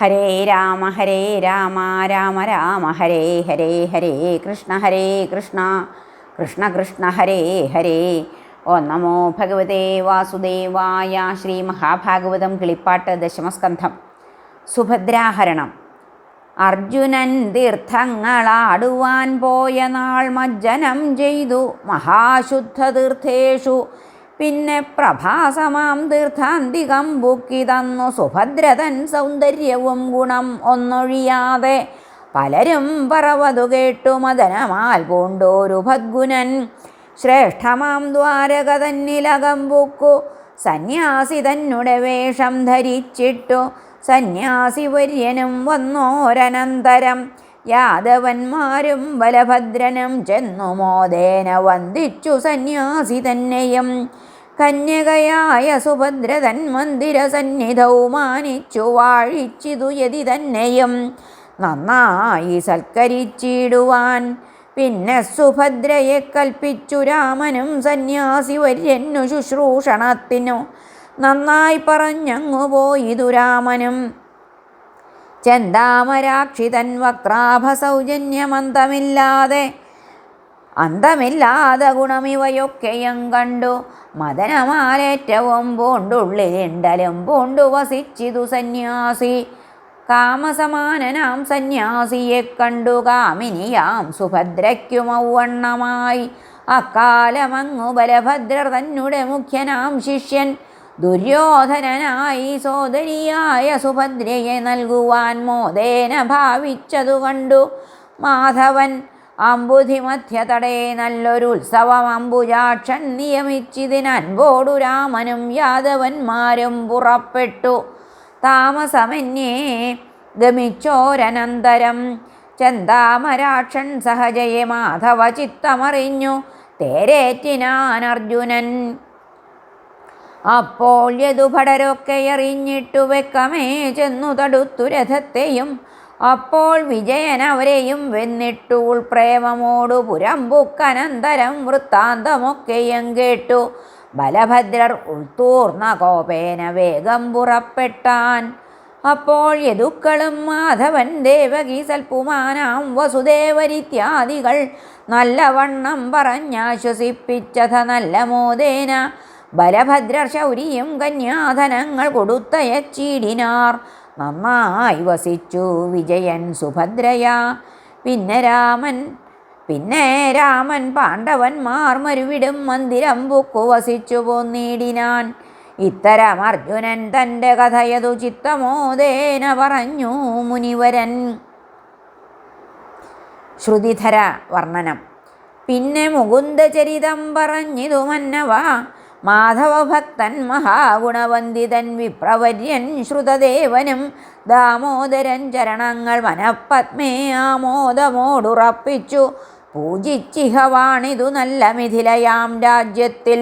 ഹരേ രാമ ഹരേ രാമ രാമ രാമ ഹരേ ഹരേ ഹരേ കൃഷ്ണ ഹരേ കൃഷ്ണ കൃഷ്ണ കൃഷ്ണ ഹരേ ഹരേ. ഓ നമോ ഭഗവതേ വാസുദേവായ ശ്രീ മഹാഭാഗവതം കിളിപ്പാട്ട് ദശമസ്കന്ധം. സുഭദ്രാഹരണം. അർജുനൻ തീർത്ഥങ്ങളാടുവാൻ പോയ നാൾ മജ്ജനം ചെയ്തു. മഹാശുദ്ധ തീർത്ഥേഷു പിന്നെ പ്രഭാസമാം തീർത്ഥാന്തികം ബുക്കി തന്നു സുഭദ്രതൻ സൗന്ദര്യവും ഗുണം ഒന്നൊഴിയാതെ. പലരും പറവതു കേട്ടു മദനമാൽ പൂണ്ടോരു ഭദ്ഗുനൻ. ശ്രേഷ്ഠമാം ദ്വാരക തന്നിലകം ബുക്കു സന്യാസി തന്നുടെ വേഷം ധരിച്ചിട്ടു. സന്യാസി വര്യനും വന്നോരനന്തരം. യാദവന്മാരും ബലഭദ്രനും ചെന്നു മോദേന വന്ദിച്ചു സന്യാസി തന്നെയും. കന്യകയായ സുഭദ്ര തൻ മന്ദിര സന്നിധൗ മാനിച്ചു വാഴിച്ചിതു യതി തന്നെയും. നന്നായി സൽക്കരിച്ചിടുവാൻ. പിന്നെ സുഭദ്രയെ കൽപ്പിച്ചു രാമനും സന്യാസി വര്യന്നു ശുശ്രൂഷണത്തിനു. നന്നായി പറഞ്ഞങ്ങു പോയിതു രാമനും. ചെന്താമരാക്ഷിതൻ വക്രാഭ സൗജന്യമന്തമില്ലാതെ അന്തമില്ലാതെ ഗുണമിവയൊക്കെയും കണ്ടു. മദനമാലേറ്റവും പൂണ്ടുള്ളിലിണ്ടലും പൂണ്ടു വസിച്ചിതു സന്യാസി. കാമസമാനനാം സന്യാസിയെ കണ്ടു. കാമിനിയാം സുഭദ്രയ്ക്കുമൗവണ്ണമായി അക്കാലമങ്ങു ബലഭദ്രർ തന്നുടെ മുഖ്യനാം ശിഷ്യൻ. ദുര്യോധനനായി സോദരിയായ സുഭദ്രയെ നൽകുവാൻ മോദേന ഭാവിച്ചതു കണ്ടു. മാധവൻ അമ്പുധിമധ്യതടേ നല്ലൊരു ഉത്സവം അമ്പുജാക്ഷൻ നിയമിച്ചിതിനൻപോടു രാമനും യാദവന്മാരും പുറപ്പെട്ടു. താമസമന്യേ ഗമിച്ചോരനന്തരം ചന്താമരാക്ഷൻ സഹജയെ മാധവ ചിത്തമറിഞ്ഞു തേരേറ്റിനാൻ അർജുനൻ അപ്പോൾ യദുഭടരൊക്കെ അറിഞ്ഞിട്ടു വെക്കമേ. ചെന്നു തടുത്തു രഥത്തെയും അപ്പോൾ വിജയനവരെയും വെന്നിട്ടു ഉൾപ്രേമമോടു പുരമ്പുക്കനന്തരം വൃത്താന്തമൊക്കെയും കേട്ടു. ബലഭദ്രർ ഉൾത്തൂർന്ന കോപേന വേഗം പുറപ്പെട്ടാൻ. അപ്പോൾ യദുക്കളും മാധവൻ ദേവകി സൽപുമാനാം വസുദേവരിത്യാദികൾ നല്ലവണ്ണം പറഞ്ഞാശ്വസിപ്പിച്ചത നല്ല മോദേന. ബലഭദ്രർ ശൗരിയും കന്യാധനങ്ങൾ കൊടുത്തയച്ചീടിനാർ. നന്നായി വസിച്ചു വിജയൻ സുഭദ്രയാ. പിന്നെ രാമൻ പിന്നെ രാമൻ പാണ്ഡവന്മാർ മരുവിടും മന്ദിരം ബുക്കു വസിച്ചു പോന്നീടിനാൻ. ഇത്തരം അർജുനൻ തന്റെ കഥയതു ചിത്തമോദേന പറഞ്ഞു മുനിവരൻ. ശ്രുതിധര വർണനം. പിന്നെ മുകുന്ദചരിതം പറഞ്ഞിതു മന്നവ മാധവഭക്തൻ മഹാഗുണവന്ദിതൻ വിപ്രവര്യൻ ശ്രുതദേവനും ദാമോദരൻ ചരണങ്ങൾ മനപ്പത്മേ ആമോദമോടുറപ്പിച്ചു. പൂജിച്ചിഹ വാണിതു നല്ല മിഥിലയാം രാജ്യത്തിൽ.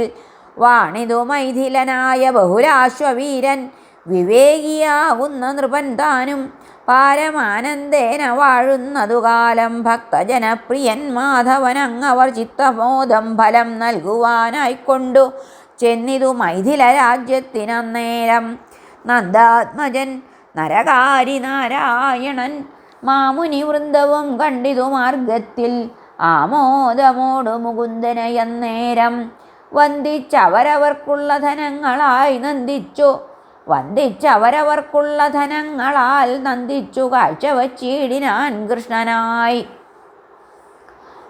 വാണിതു മൈഥിലനായ ബഹുരാശ്വവീരൻ വിവേകിയാകുന്ന നൃപൻ താനും പാരമാനന്ദേന വാഴുന്നതു കാലം ഭക്തജനപ്രിയൻ മാധവനങ്ങവർ ചിത്തമോദം ഫലം നൽകുവാനായിക്കൊണ്ടു. ചെന്നിതു മൈഥില രാജ്യത്തിനന്നേരം. നന്ദാത്മജൻ നരകാരി നാരായണൻ മാമുനി വൃന്ദവും കണ്ടിതു മാർഗത്തിൽ. ആമോദമോടു മുകുന്ദനയന്നേരം വന്ദിച്ചവരവർക്കുള്ള ധനങ്ങളായി നന്ദിച്ചു. വന്ദിച്ചവരവർക്കുള്ള ധനങ്ങളാൽ നന്ദിച്ചു. കാഴ്ചവച്ചീടിനാൻ കൃഷ്ണനായി.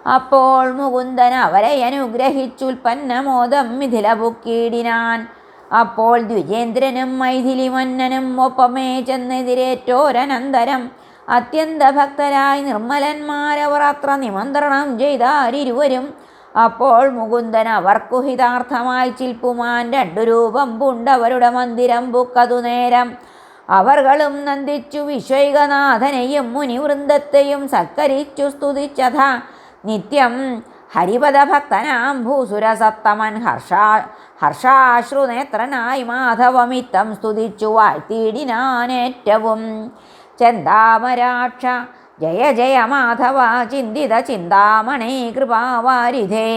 അപ്പോൾ മുകുന്ദൻ അവരെ അനുഗ്രഹിച്ചുൽപ്പന്നമോദം മിഥില പുക്കിയിടിനാൻ അപ്പോൾ ദ്വിജേന്ദ്രനും മൈഥിലി മന്നനും ഒപ്പമേ ചെന്നെതിരേറ്റോരനന്തരം. അത്യന്ത ഭക്തരായി നിർമ്മലന്മാരവർ അത്ര നിമന്ത്രണം ചെയ്താരിരുവരും. അപ്പോൾ മുകുന്ദൻ അവർക്കു ഹിതാർത്ഥമായി ചിൽപ്പുമാൻ രണ്ടു രൂപം പൂണ്ടവരുടെ മന്ദിരം പുക്കതു നേരം. അവർകളും നന്ദിച്ചു വിശ്വൈകനാഥനെയും മുനിവൃന്ദത്തെയും സക്കരിച്ചു സ്തുതിച്ചഥ നിത്യം ഹരിപദഭക്തനാം ഭൂസുരസത്തമൻ ഹർഷാ ഹർഷാശ്രുനേത്രനായി മാധവമിത്തം സ്തുതിച്ചു വാഴ്ത്തിയിടിനാനേറ്റവും. ചെന്താമരാക്ഷ ജയ ജയ മാധവ ചിന്തിത ചിന്താമണി കൃപാവാരിധേ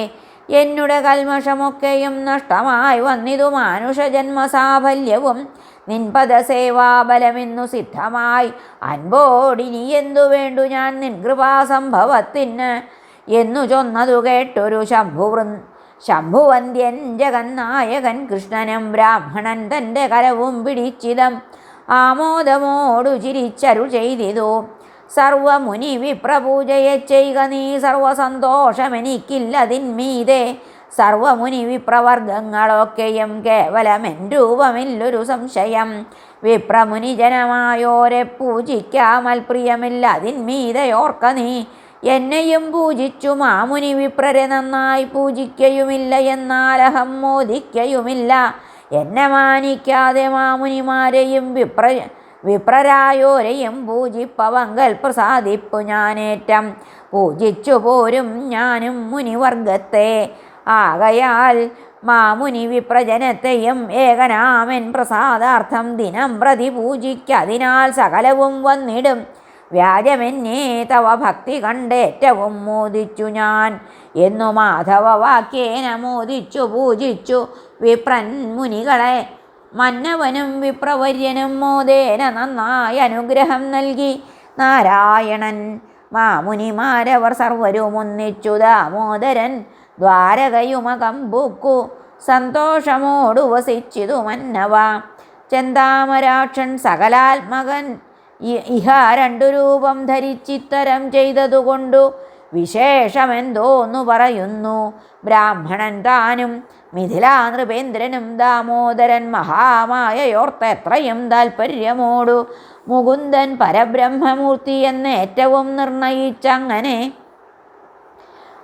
എന്നുടെ കൽമഷമൊക്കെയും നഷ്ടമായി വന്നിതു മാനുഷജന്മസാഫല്യവും നിൻപദസേവാബലമെന്നു സിദ്ധമായി അൻപോടിനി എന്തു വേണ്ടു ഞാൻ നിൻ കൃപാസംഭവത്തിന്? എന്നു ചൊന്നതു കേട്ടൊരു ശംഭുവൃ ശംഭുവന്ധ്യൻ ജഗന്നായകൻ കൃഷ്ണനും ബ്രാഹ്മണൻ തന്റെ കരവും പിടിച്ചിതം ആമോദമോടു ചിരിച്ചരു ചെയ്തിതു. സർവമുനി വിപ്രപൂജയെ ചെയ്യുക നീ സർവസന്തോഷമെനിക്കില്ലതിന്മീതെ സർവമുനി വിപ്രവർഗങ്ങളൊക്കെയും കേവലമെൻ രൂപമില്ലൊരു സംശയം. വിപ്രമുനി ജനമായോരെ പൂജിക്കാമൽ പ്രിയമില്ല അതിന്മീതയോർക്ക നീ. എന്നെയും പൂജിച്ചു മാമുനി വിപ്രരെ നന്നായി പൂജിക്കയുമില്ല എന്നാലഹം മോദിക്കയുമില്ല. എന്നെ മാനിക്കാതെ മാമുനിമാരെയും വിപ്ര വിപ്രരായോരെയും പൂജിപ്പവങ്കൽ പ്രസാദിപ്പു ഞാനേറ്റം. പൂജിച്ചു പോരും ഞാനും മുനിവർഗത്തെ. ആകയാൽ മാമുനി വിപ്രജനത്തെയും ഏകനാമൻ പ്രസാദാർത്ഥം ദിനം പ്രതി പൂജിക്കതിനാൽ സകലവും വന്നിടും. വ്യാജമെന്നേ തവ ഭക്തി കണ്ടേറ്റവും മോദിച്ചു ഞാൻ. എന്നു മാധവ വാക്യേന മോദിച്ചു പൂജിച്ചു വിപ്രൻ മുനികളെ. മന്നവനും വിപ്രവര്യനും മോദേന നന്നായി അനുഗ്രഹം നൽകി. നാരായണൻ മാമുനിമാരവർ സർവരും ഒന്നിച്ചു. ദാമോദരൻ ദ്വാരകയുമകം പൂക്കു. സന്തോഷമോടുവസിച്ചിതു മന്നവ. ചെന്താമരാക്ഷൻ സകലാത്മകൻ ഇഹ രണ്ടു രൂപം ധരിച്ചിത്തരം ചെയ്തതുകൊണ്ടു വിശേഷമെന്തോന്നു പറയുന്നു. ബ്രാഹ്മണൻ താനും മിഥിലാ നൃപേന്ദ്രനും ദാമോദരൻ മഹാമായയോർത്ത് എത്രയും താൽപ്പര്യമോടു മുകുന്ദൻ പരബ്രഹ്മമൂർത്തി എന്ന് ഏറ്റവും നിർണയിച്ചങ്ങനെ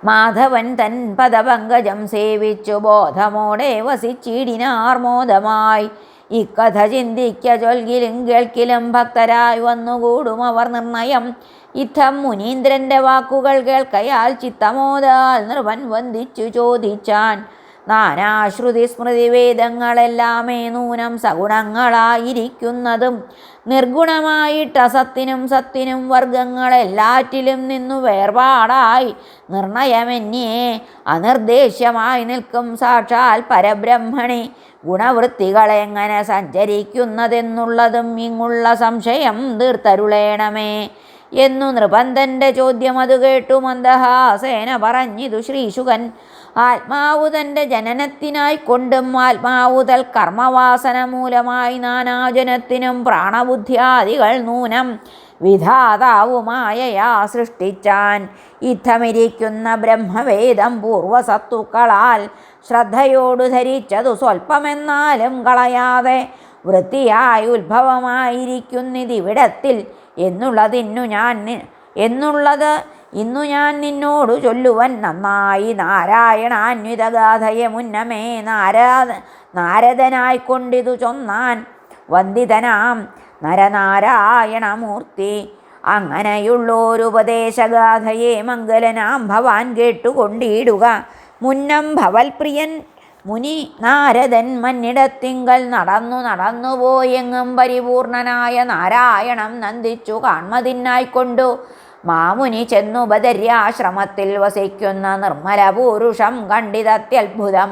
മാധവൻ തൻ പദപങ്കജം സേവിച്ചു. ബോധമോടെ വസിച്ചിടിനാർ മോദമായി ഇക്കഥ ചിന്തിക്ക ചൊൽകിലും കേൾക്കിലും ഭക്തരായി വന്നുകൂടും അവർ നിർണയം. ഇത്തം മുനീന്ദ്രന്റെ വാക്കുകൾ കേൾക്കയാൽ ചിത്തമോദാൽ നിർവൻ വന്ദിച്ചു ചോദിച്ചാൻ. നാനാശ്രുതി സ്മൃതി വേദങ്ങളെല്ലാമേ നൂനം സഗുണങ്ങളായിരിക്കുന്നതും. നിർഗുണമായിട്ട് അസത്തിനും സത്തിനും വർഗങ്ങളെല്ലാറ്റിലും നിന്നു വേർപാടായി. നിർണയമെന്നേ അനിർദ്ദേശ്യമായി നിൽക്കും സാക്ഷാൽ പരബ്രഹ്മണി. ഗുണവൃത്തികളെങ്ങനെ സഞ്ചരിക്കുന്നതെന്നുള്ളതും ഇങ്ങുള്ള സംശയം തീർത്തരുളേണമേ എന്നു നൃപന്തന്റെ ചോദ്യം അത് കേട്ടു മന്ദഹാസേന പറഞ്ഞിതു ശ്രീശുകൻ ആത്മാവു തന്റെ ജനനത്തിനായി കൊണ്ടും ആത്മാവുതൽ കർമ്മവാസന മൂലമായി നാനാജനത്തിനും പ്രാണബുദ്ധ്യാദികൾ നൂനം വിധാതാവുമായയാ സൃഷ്ടിച്ചാൻ. ഇത്തമിരിക്കുന്ന ബ്രഹ്മവേദം പൂർവസത്തുക്കളാൽ ശ്രദ്ധയോടു ധരിച്ചതു സ്വൽപ്പമെന്നാലും കളയാതെ വൃത്തിയായി ഉത്ഭവമായിരിക്കുന്നിതിവിടത്തിൽ എന്നുള്ളതിന്നു ഞാൻ എന്നുള്ളത് ഇന്നു ഞാൻ നിന്നോട് ചൊല്ലുവൻ നന്നായി. നാരായണാന്വിതഗാഥയെ മുന്നമേ നാരാ നാരദനായിക്കൊണ്ടിതു ചൊന്നാൻ വന്ദിതനാം നരനാരായണമൂർത്തി. അങ്ങനെയുള്ളോരുപദേശഗാഥയെ മംഗലനാം ഭവാൻ കേട്ടുകൊണ്ടിടുക. മുന്നം ഭവൽപ്രിയൻ മുനി നാരദൻ മന്നിടത്തിങ്കൽ നടന്നു നടന്നുപോയെങ്ങും പരിപൂർണനായ നാരായണം നന്ദിച്ചു. കാൺമതിനായിക്കൊണ്ടു മാമുനി ചെന്നു ബദര്യാശ്രമത്തിൽ വസിക്കുന്ന നിർമ്മല പൂരുഷം കണ്ടിതത്യത്ഭുതം.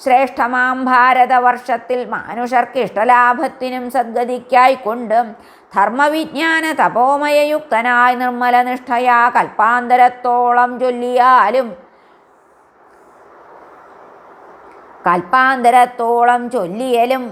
ശ്രേഷ്ഠമാം ഭാരതവർഷത്തിൽ മാനുഷർക്കിഷ്ടലാഭത്തിനും സദ്ഗതിക്കായി കൊണ്ട് ധർമ്മവിജ്ഞാന തപോമയയുക്തനായി നിർമ്മല നിഷ്ഠയാ കൽപ്പാന്തരത്തോളം ചൊല്ലിയാലും കൽപ്പാന്തരത്തോളം ചൊല്ലിയലും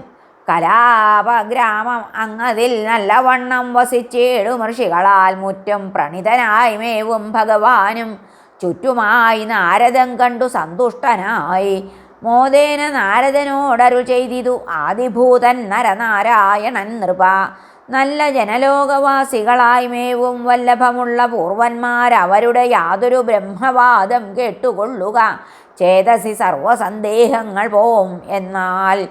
കലാപഗ്രാമം അങ്ങതിൽ നല്ലവണ്ണം വസിച്ചേടു ഋഷികളാൽ മുറ്റം പ്രണിതനായി മേവും ഭഗവാനും ചുറ്റുമായി നാരദം കണ്ടു സന്തുഷ്ടനായി. മോദേന നാരദനോടരു ചെയ്തിതു ആദിഭൂതൻ നരനാരായണൻ നൃപ. നല്ല ജനലോകവാസികളായി മേവും വല്ലഭമുള്ള പൂർവന്മാരവരുടെ യാതൊരു ബ്രഹ്മവാദം കേട്ടുകൊള്ളുക. ചേതസി സർവസന്ദേഹങ്ങൾ പോവും എന്നാൽ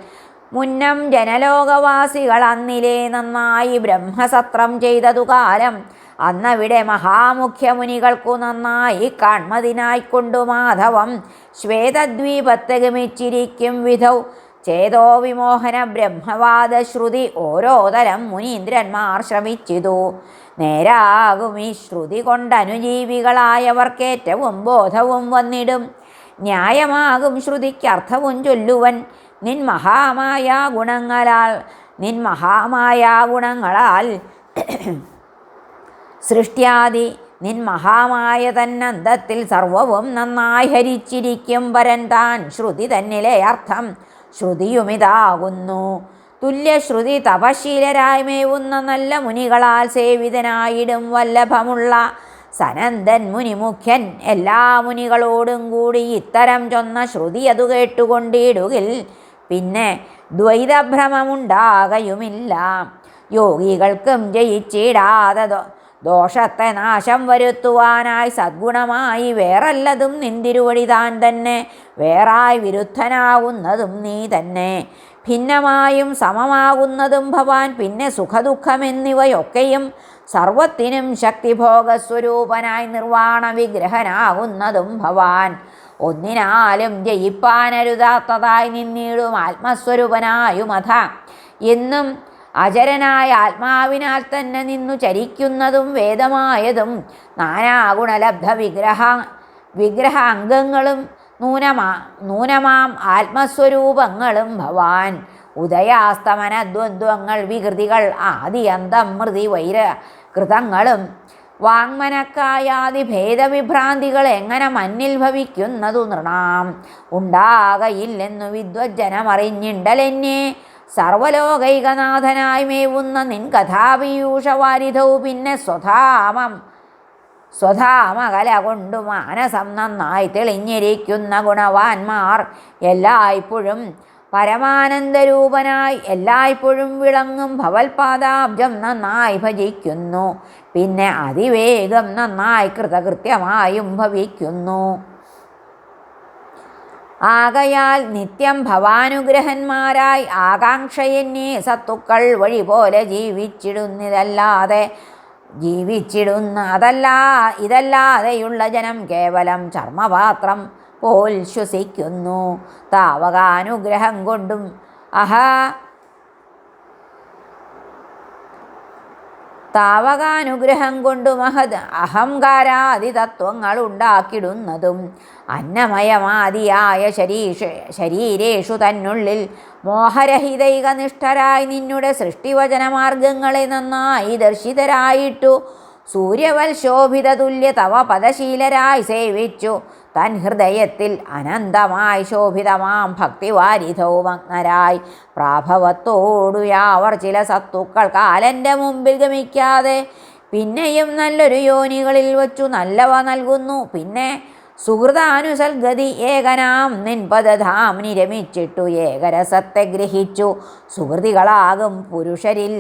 മുന്നം ജനലോകവാസികൾ അന്നിലെ നന്നായി ബ്രഹ്മസത്രം ചെയ്തതു കാലം. അന്നവിടെ മഹാമുഖ്യമുനികൾക്കു നന്നായി കാൺമതിനായിക്കൊണ്ടു മാധവം. ശ്വേതദ്വീപത്തെ ഗമിച്ചിരിക്കും വിധൗ. ചേതോ വിമോഹന ബ്രഹ്മവാദ ശ്രുതി ഓരോ തരം മുനീന്ദ്രന്മാർ ശ്രമിച്ചിതു. നേരാകും ഈ ശ്രുതി കൊണ്ടനുജീവികളായവർക്കേറ്റവും ബോധവും വന്നിടും. ന്യായമാകും ശ്രുതിക്കർത്ഥവും ചൊല്ലുവൻ. നിൻ മഹാമായ ഗുണങ്ങളാൽ നിൻ മഹാമായ ഗുണങ്ങളാൽ സൃഷ്ട്യാദി നിൻ മഹാമായ തന്നന്തത്തിൽ സർവവും നന്നായി ഹരിച്ചിരിക്കും വരൻ താൻ. ശ്രുതി തന്നിലെ അർത്ഥം ശ്രുതിയുമിതാകുന്നു. തുല്യശ്രുതി തപശീലരായി മേവുന്ന നല്ല മുനികളാൽ സേവിതനായിടും വല്ലഭമുള്ള സനന്ദൻ മുനിമുഖ്യൻ എല്ലാ മുനികളോടും കൂടി ഇത്തരം ചൊന്ന ശ്രുതി അതു കേട്ടുകൊണ്ടിടുകിൽ പിന്നെ ദ്വൈതഭ്രമമുണ്ടാകയുമില്ല. യോഗികൾക്കും ജയിച്ചിടാതെ ദോഷത്തെ നാശം വരുത്തുവാനായി സദ്ഗുണമായി വേറല്ലതും നിന്തിരുവടി താൻ തന്നെ. വേറായി വിരുദ്ധനാവുന്നതും നീ തന്നെ. ഭിന്നമായും സമമാകുന്നതും ഭവാൻ പിന്നെ സുഖദുഃഖമെന്നിവയൊക്കെയും സർവത്തിനും ശക്തിഭോഗസ്വരൂപനായി നിർവാണ വിഗ്രഹനാകുന്നതും ഭവാൻ. ഒന്നിനാലും ജയിപ്പാനരുതാത്തതായി നിന്നിടും ആത്മസ്വരൂപനായുമഥ എന്നും അചരനായ ആത്മാവിനാൽ തന്നെ നിന്നു ചരിക്കുന്നതും വേദമായതും നാനാഗുണലബ്ധ വിഗ്രഹ വിഗ്രഹാംഗങ്ങളും നൂനമാ നൂനമാം ആത്മസ്വരൂപങ്ങളും ഭവാൻ. ഉദയാസ്തമന ദ്വന്ദ്വങ്ങൾ വികൃതികൾ ആദി അന്തം മൃതി വൈര കൃതങ്ങളും. വാങ്മനക്കായാതി ഭേദവിഭ്രാന്തികൾ എങ്ങനെ മന്നിൽ ഭവിക്കുന്നതു നൃണാം. ഉണ്ടാകയില്ലെന്നു വിദ്വജ്ജനമറിഞ്ഞിണ്ടലെന്നെ. സർവലോകൈകനാഥനായി മേവുന്ന നിൻ കഥാപീയൂഷവാരിധവും പിന്നെ സ്വധാമം. സ്വധാമകല കൊണ്ടു മാനസം നന്നായി തെളിഞ്ഞിരിക്കുന്ന ഗുണവാന്മാർ എല്ലായ്പ്പോഴും പരമാനന്ദരൂപനായി എല്ലായ്പ്പോഴും വിളങ്ങും ഭവൽപാദാബ്ജം നന്നായി ഭജിക്കുന്നു. പിന്നെ അതിവേഗം നന്നായി കൃതകൃത്യമായും ഭവിക്കുന്നു. ആകയാൽ നിത്യം ഭവാനുഗ്രഹന്മാരായി ആകാംക്ഷയെന്നീ സത്തുക്കൾ വഴി പോലെ ജീവിച്ചിടുന്നതല്ലാതെ ജീവിച്ചിടുന്ന അതല്ല ഇതല്ലാതെയുള്ള ജനം കേവലം ചർമ്മപാത്രം പോൽ ശ്വസിക്കുന്നു. താവകാനുഗ്രഹം കൊണ്ടും അഹ താവകാനുഗ്രഹം കൊണ്ടു മഹത് അഹങ്കാരാദി തത്വങ്ങൾ ഉണ്ടാക്കിടുന്നതും അന്നമയമാദിയായ ശരീഷ ശരീരേഷു തന്നുള്ളിൽ മോഹരഹിതൈക നിഷ്ഠരായി നിന്നുടെ സൃഷ്ടിവചനമാർഗങ്ങളെ നന്നായി ദർശിതരായിട്ടു സൂര്യവൽ ശോഭിത തുല്യ തവ പദശീലരായി സേവിച്ചു തൻ ഹൃദയത്തിൽ അനന്തമായി ശോഭിതമാം ഭക്തിവാരിധവും മഗ്നരായി. പ്രാഭവത്തോടു യാവർ ചില സത്തുക്കൾ കാലന്റെ മുമ്പിൽ ഗമിക്കാതെ പിന്നെയും നല്ലൊരു യോനികളിൽ വച്ചു നല്ലവ നൽകുന്നു. പിന്നെ സുഹൃതാനുസൽഗതി ഏകനാം നിൻപദധാം നിരമിച്ചിട്ടു ഏകരസത്തെ ഗ്രഹിച്ചു. സുഹൃതികളാകും പുരുഷരിൽ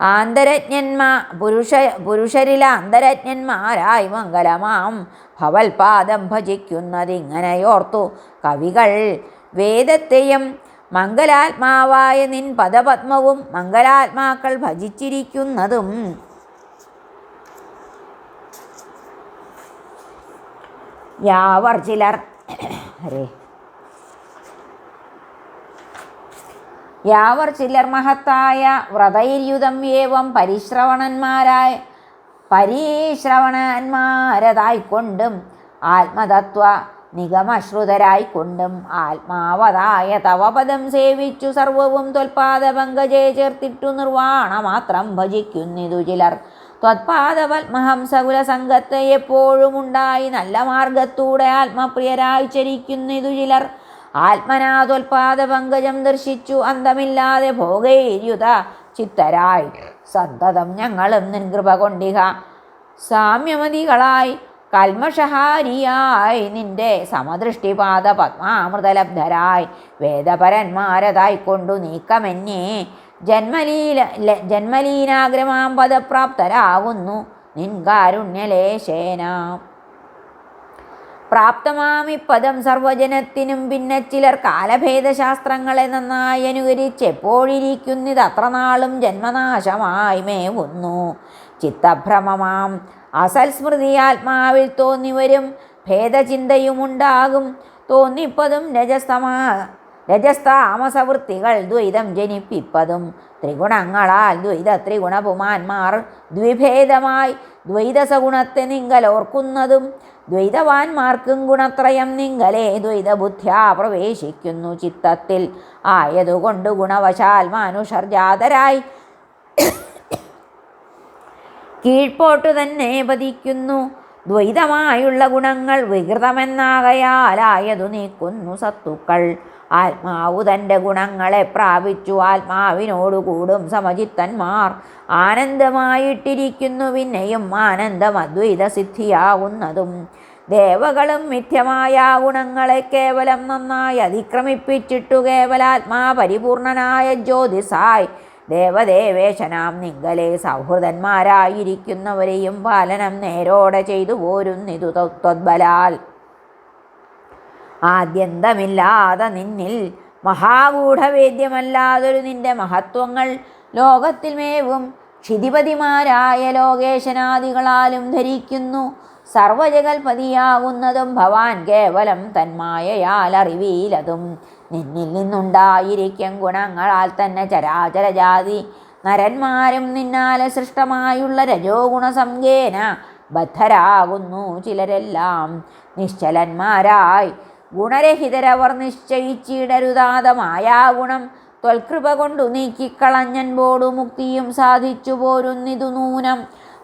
ആന്തരജ്ഞന്മാ പുരുഷ പുരുഷരില അന്തരജ്ഞന്മാരായി മംഗലമാം. ഭവൽപാദം ഭജിക്കുന്നതിങ്ങനെയോർത്തു കവികൾ വേദത്തെയും മംഗലാത്മാവായ നിൻ പദപത്മവും മംഗലാത്മാക്കൾ ഭജിച്ചിരിക്കുന്നതും. യാവർ ചിലർ ഹരേ. യാവർ ചിലർ മഹത്തായ വ്രതൈര്യുതം ഏവം പരിശ്രവണന്മാരായ പരീശ്രവണന്മാരതായിക്കൊണ്ടും ആത്മതത്വ നിഗമശ്രുതരായിക്കൊണ്ടും ആത്മാവതായ തവപദം സേവിച്ചു സർവവും ത്വൽപാദ പങ്കജേ ചേർത്തിട്ടു നിർവാണ മാത്രം ഭജിക്കുന്നിതു ചിലർ. ത്വത്പാദപത്മഹംസകുല സംഘത്തെ എപ്പോഴും ഉണ്ടായി നല്ല മാർഗത്തൂടെ ആത്മപ്രിയരായി ചരിക്കുന്നിതു ചിലർ. ആത്മനാഥോൽപാദ പങ്കജം ദർശിച്ചു അന്തമില്ലാതെ ഭോഗേര്യുത ചിത്തരായി. സന്തതം ഞങ്ങളും നിൻകൃപ കൊണ്ടിഹ സാമ്യമതികളായി. കൽമഷഹാരിയായി. നിന്റെ സമദൃഷ്ടിപാത പത്മാമൃതലബ്ധരായി. വേദപരന്മാരതായിക്കൊണ്ടു നീക്കമെന്നേ. ജന്മലീല ജന്മലീനാഗ്രമാം പദപ്രാപ്തരാകുന്നു. നിൻ കാരുണ്യലേശേന പ്രാപ്തമാമി പദം സർവജനത്തിനും പിന്നെ ചിലർ കാലഭേദശാസ്ത്രങ്ങളെ നന്നായി അനുകരിച്ച് എപ്പോഴിരിക്കുന്നത് അത്ര നാളും ജന്മനാശമായി മേവുന്നു. ചിത്തഭ്രമമാം. അസൽ സ്മൃതി ആത്മാവിൽ തോന്നിവരും ഭേദചിന്തയുമുണ്ടാകും. തോന്നിപ്പതും രജസ്തമാ രജസ്താമസവൃത്തികൾ ദ്വൈതം ജനിപ്പിപ്പതും. ത്രിഗുണങ്ങളാൽ ദ്വൈത ത്രിഗുണപുമാന്മാർ ദ്വിഭേദമായി ദ്വൈതസഗുണത്തെ നിങ്ങൾ ഓർക്കുന്നതും ദ്വൈതവാന്മാർക്കും ഗുണത്രയം നിങ്ങളെ ദ്വൈതബുദ്ധ്യാ പ്രവേശിക്കുന്നു ചിത്തത്തിൽ. ആയതുകൊണ്ട് ഗുണവശാൽ മാനുഷർ ജാതരായി കീഴ്പോട്ടു തന്നെ പതിക്കുന്നു. ദ്വൈതമായുള്ള ഗുണങ്ങൾ വികൃതമെന്നാകയാലായതു നീക്കുന്നു സത്തുക്കൾ. ആത്മാവു തന്റെ ഗുണങ്ങളെ പ്രാപിച്ചു. ആത്മാവിനോടുകൂടും സമചിത്തന്മാർ. ആനന്ദമായിട്ടിരിക്കുന്നു പിന്നെയും ആനന്ദം അദ്വൈത സിദ്ധിയാവുന്നതും. ദേവകളും മിഥ്യമായ ഗുണങ്ങളെ കേവലം നന്നായി അതിക്രമിപ്പിച്ചിട്ടു കേവലാത്മാ പരിപൂർണനായ ജ്യോതിസായി. ദേവദേവേശനാം നിങ്ങളെ സൗഹൃദന്മാരായിരിക്കുന്നവരെയും പാലനം നേരോടെ ചെയ്തു പോരുന്നിതു ത്വദ്ബലാൽ. ആദ്യന്തമില്ലാതെ നിന്നിൽ മഹാഗൂഢവേദ്യമല്ലാതൊരു നിന്റെ മഹത്വങ്ങൾ ലോകത്തിൽ മേവും ക്ഷിതിപതിമാരായ ലോകേശനാദികളാലും ധരിക്കുന്നു. സർവജഗൽപതിയാകുന്നതും ഭവാൻ കേവലം തന്മായയാൽ അറിവീലതും നിന്നിൽ നിന്നുണ്ടായിരിക്കും ഗുണങ്ങളാൽ തന്നെ ചരാചരജാതി. നരന്മാരും നിന്നാലെ സൃഷ്ടമായുള്ള രജോ ഗുണസംഖേന ബദ്ധരാകുന്നു ചിലരെല്ലാം. നിശ്ചലന്മാരായി ഗുണരഹിതരവർ നിശ്ചയിച്ചിടരുതാതമായ ഗുണം ത്വൽകൃപ കൊണ്ടു നീക്കിക്കളഞ്ഞൻപോടു മുക്തിയും സാധിച്ചു പോരുന്നിതു നൂനം.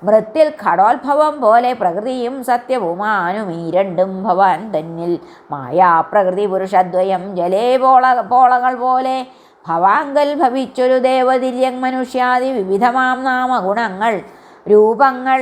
മൃത്തിൽ ഘടോത്ഭവം പോലെ പ്രകൃതിയും സത്യവുമാനും ഈ രണ്ടും ഭവാൻ തന്നിൽ. മായാപ്രകൃതി പുരുഷദ്വയം ജലേ പോള പോളകൾ പോലെ ഭവാങ്കൽ ഭവിച്ചൊരു ദേവതിര്യങ് മനുഷ്യാദി വിവിധമാം നാമഗുണങ്ങൾ രൂപങ്ങൾ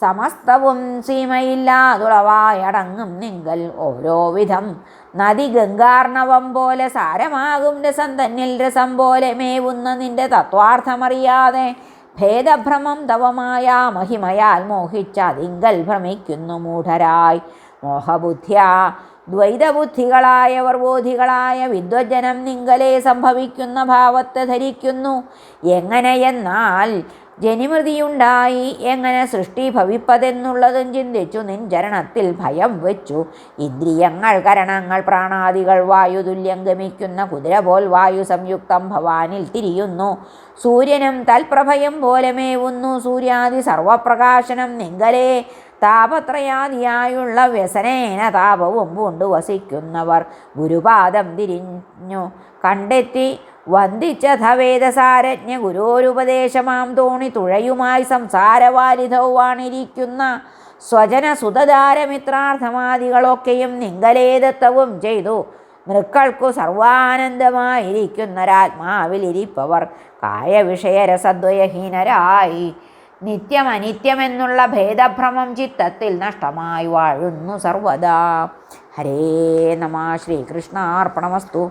സമസ്തവും സീമയില്ലാതുളവായടങ്ങും നിങ്ങൾ ഓരോ വിധം നദി ഗംഗാർണവം പോലെ സാരമാകും രസം തന്നിൽ രസം പോലെ മേവുന്ന നിന്റെ തത്വാർത്ഥമറിയാതെ ഭേദഭ്രമം തവമായ മഹിമയാൽ മോഹിച്ച അതിങ്കൽ ഭ്രമിക്കുന്നു മൂഢരായി. മോഹബുദ്ധ്യ ദ്വൈതബുദ്ധികളായവർ ബോധികളായ വിദ്വജനം നിങ്ങളെ സംഭവിക്കുന്ന ഭാവത്തെ ധരിക്കുന്നു. എങ്ങനെയെന്നാൽ ജനിമൃതിയുണ്ടായി. എങ്ങനെ സൃഷ്ടി ഭവിപ്പതെന്നുള്ളതും ചിന്തിച്ചു. നിൻ ജരണത്തിൽ ഭയം വെച്ചു. ഇന്ദ്രിയങ്ങൾ കരണങ്ങൾ പ്രാണാദികൾ വായു തുല്യം ഗമിക്കുന്ന കുതിര പോൽ വായു സംയുക്തം ഭവാനിൽ തിരിയുന്നു. സൂര്യനും തൽപ്രഭയം പോലെ മേവുന്നു. സൂര്യാദി സർവപ്രകാശനം നിങ്കലേ. താപത്രയാദിയായുള്ള വ്യസനേന താപവും പൂണ്ടു വസിക്കുന്നവർ ഗുരുപാദം തിരിഞ്ഞു കണ്ടെത്തി വന്ദിച്ചഥ വേദസാരജ്ഞ ഗുരോരുപദേശമാം തോണി തുഴയുമായി സംസാരവാരിധവുമാണിരിക്കുന്ന സ്വജന സുതധാരമിത്രാർത്ഥമാദികളൊക്കെയും നിങ്കലേതത്വവും ചെയ്തു. നൃക്കൾക്കു സർവാനന്ദമായിരിക്കുന്നൊരാത്മാവിലിരിപ്പവർ കായവിഷയരസദ്വയഹീനരായി. നിത്യം അനിത്യമെന്നുള്ള ഭേദഭ്രമം ചിത്തത്തിൽ നഷ്ടമായി വാഴുന്നു സർവദാ. ഹരേ നമ ശ്രീകൃഷ്ണാർപ്പണമസ്തു.